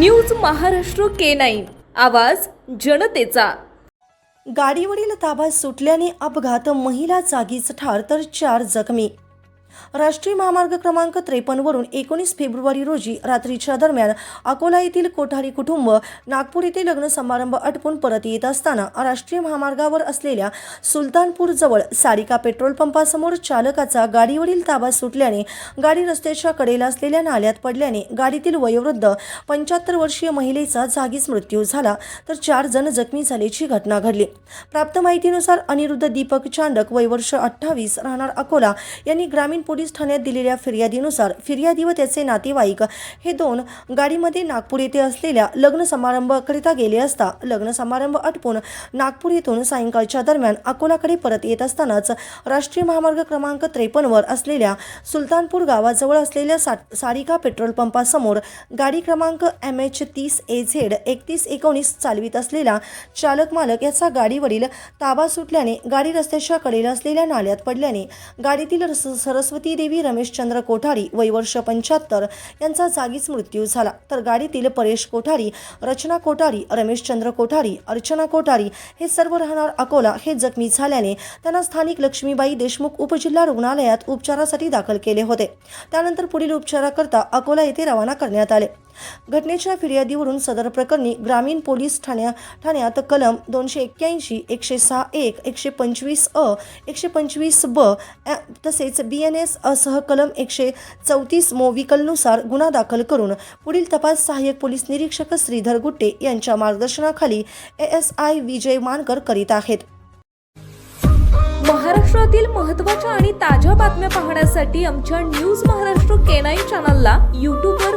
News Maharashtra K nine. आवाज जनतेचा. गाडीवरील ताबा सुटल्याने अपघात महिला जागीच ठार तर चार जखमी. राष्ट्रीय महामार्ग क्रमांक त्रेपन्नवरून एकोणीस फेब्रुवारी रोजी रात्रीच्या दरम्यान अकोला येथील कोठारी कुटुंब नागपूर येथे लग्न समारंभ आटपून परत येत असताना राष्ट्रीय महामार्गावर असलेल्या सुलतानपूर जवळ सारिका पेट्रोल पंपासमोर चालकाचा गाडीवरील ताबा सुटल्याने गाडी रस्त्याच्या कडेला असलेल्या नाल्यात पडल्याने गाडीतील वयोवृद्ध पंच्याहत्तर वर्षीय महिलेचा जागीच मृत्यू झाला तर चार जण जखमी झाल्याची घटना घडली. प्राप्त माहितीनुसार अनिरुद्ध दीपक चांडक वय वर्ष अठ्ठावीस राहणार अकोला. यांनी ग्रामीण पोलीस ठाण्यात दिलेल्या फिर्यादीनुसार फिर्यादी व त्याचे नातेवाईक हे दोन गाडीमध्ये नागपूर येथे असलेल्या लग्न समारंभाकरिता गेले असता लग्न समारंभ आटपून नागपूर येथून सायंकाळच्या दरम्यान अकोलाकडे परत येत असतानाच राष्ट्रीय महामार्ग क्रमांक त्रेपन्नवर असलेल्या सुलतानपूर गावाजवळ असलेल्या सा सारिका पेट्रोल पंपासमोर गाडी क्रमांक एम एच तीस ए झेड एकतीस एकोणीस चालवित असलेला चालक मालक याचा गाडीवरील ताबा सुटल्याने गाडी रस्त्याच्या कडेला असलेल्या नाल्यात पडल्याने गाडीतील रस- सरस्वती देवी रमेशचंद्र कोठारी वय वर्ष पंच्याहत्तर यांचा जागीच मृत्यू झाला. तर गाडीतील परेश कोठारी रचना कोठारी रमेशचंद्र कोठारी अर्चना कोठारी हे सर्व राहणार अकोला हे जखमी झाल्याने त्यांना स्थानिक लक्ष्मीबाई देशमुख उपजिल्हा रुग्णालयात उपचारासाठी दाखल केले होते. त्यानंतर पुढील उपचाराकरता अकोला येथे रवाना करण्यात आले. घटनेच्या फिर्यादीवरून सदर प्रकरणी ग्रामीण पोलीस ठाण्या ठाण्यात कलम दोनशे एक्क्याऐंशी एकशे सहा एक एकशे पंचवीस अ एकशे पंचवीस ब तसेच बी एन एस असह कलम एकशे चौतीस मोविकलनुसार गुन्हा दाखल करून पुढील तपास सहाय्यक पोलीस निरीक्षक श्रीधर गुट्टे यांच्या मार्गदर्शनाखाली ए एस आय विजय मानकर करीत आहेत. महाराष्ट्रातील महत्त्वाच्या आणि ताज्या बातम्या पाहण्यासाठी आमच्या न्यूज महाराष्ट्र केनाई चॅनलला यूट्यूबवर